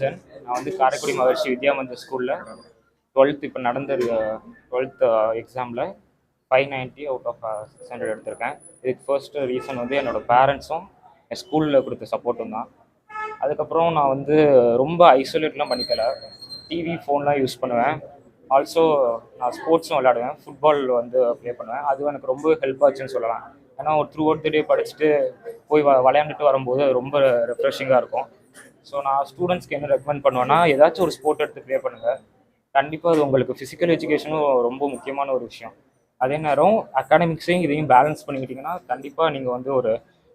நான் வந்து காரைக்குடி மகர்ஷி வித்யா மந்திர் ஸ்கூலில் டுவெல்த் இப்போ நடந்த டுவெல்த் எக்ஸாமில் five ninety out of six hundred எடுத்திருக்கேன். இதுக்கு ஃபர்ஸ்ட் ரீசன் வந்து என்னோட பேரண்ட்ஸும் என் ஸ்கூலில் கொடுத்த சப்போர்ட்டும் தான். அதுக்கப்புறம் நான் வந்து ரொம்ப ஐசோலேட்லாம் பண்ணிக்கல. டிவி ஃபோன்லாம் யூஸ் பண்ணுவேன். ஆல்சோ நான் ஸ்போர்ட்ஸும் விளையாடுவேன். ஃபுட்பால் வந்து ப்ளே பண்ணுவேன். அதுவும் எனக்கு ரொம்ப ஹெல்ப் ஆச்சுன்னு சொல்லலாம். ஏன்னா ஒரு த்ரூ அவுட் த டே படிச்சுட்டு போய் வ- விளையாண்டுட்டு வரும்போது அது ரொம்ப ரெஃப்ரெஷிங்காக இருக்கும். ஸோ நான் ஸ்டூடெண்ட்ஸ்க்கு என்ன ரெக்கமெண்ட் பண்ணுவேன்னா ஏதாச்சும் ஒரு ஸ்போர்ட் எடுத்து ப்ளே பண்ணுங்கள் கண்டிப்பாக அது உங்களுக்கு ஃபிசிக்கல் எஜுகேஷனும் ரொம்ப முக்கியமான ஒரு விஷயம். அதே நேரம் அகாடமிக்ஸையும் இதையும் பேலன்ஸ் பண்ணிக்கிட்டிங்கன்னா கண்டிப்பாக நீங்கள் வந்து ஒரு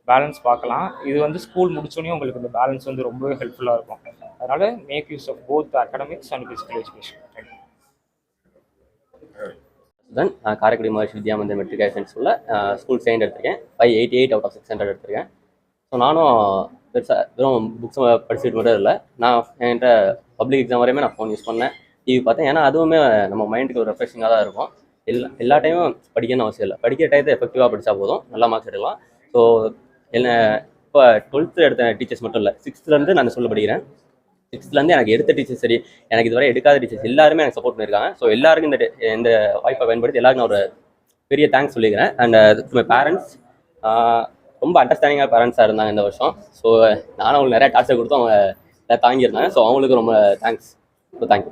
பேலன்ஸ் பார்க்கலாம். இது வந்து ஸ்கூல் முடிச்சோடனே உங்களுக்கு இந்த பேலன்ஸ் வந்து ரொம்பவே ஹெல்ப்ஃபுல்லாக இருக்கும். அதனால் make use of both academics and physical education then Karaikudi Maharishi Vidyamandir matriculation ஸ்கூலில் ஸ்கூல் செகண்ட் எடுத்திருக்கேன். Five eighty eight out of six hundred எடுத்திருக்கேன். ஸோ நானும் பெருசாக வெறும் புக்ஸ் படிச்சுட்டு மட்டும் இல்லை. நான் என்கிட்ட பப்ளிக் எக்ஸாம் வரையுமே நான் ஃபோன் யூஸ் பண்ணேன். டிவி பார்த்தேன். ஏன்னா அதுவுமே நம்ம மைண்டுக்கு ஒரு ரெஃப்ரெஷிங்காக தான் இருக்கும். எல்லா எல்லா டைமும் படிக்கணும்னு அவசியம் இல்லை. படிக்கிற டயத்தை எஃபெக்டிவாக படித்தா போதும். நல்ல மார்க்ஸ் எடுக்கலாம். ஸோ என்ன இப்போ டுவெல்த்து எடுத்த டீச்சர்ஸ் மட்டும் இல்லை. சிக்ஸ்த்துலேருந்து நான் சொல்ல படிக்கிறேன். சிக்ஸ்த்துலேருந்து எனக்கு எடுத்த டீச்சர்ஸ் சரி எனக்கு இதுவரை எடுக்காத டீச்சர்ஸ் எல்லாருமே எனக்கு சப்போர்ட் பண்ணியிருக்காங்க. ஸோ எல்லாருக்கும் இந்த டே- இந்த வாய்ப்பை பயன்படுத்தி எல்லாருக்கும் நான் ஒரு பெரிய தேங்க்ஸ் சொல்லிக்கிறேன். அண்ட் மை பேரண்ட்ஸ் ரொம்ப அண்டர்ஸ்டாண்டிங்காக பேரண்ட்ஸாக இருந்தாங்க இந்த வருஷம். ஸோ நானும் அவங்களுக்கு நிறையா டார்ச்சர் கொடுத்து அவங்க தாங்கியிருந்தாங்க. ஸோ அவங்களுக்கு ரொம்ப தேங்க்ஸ் ஸோ தேங்க்யூ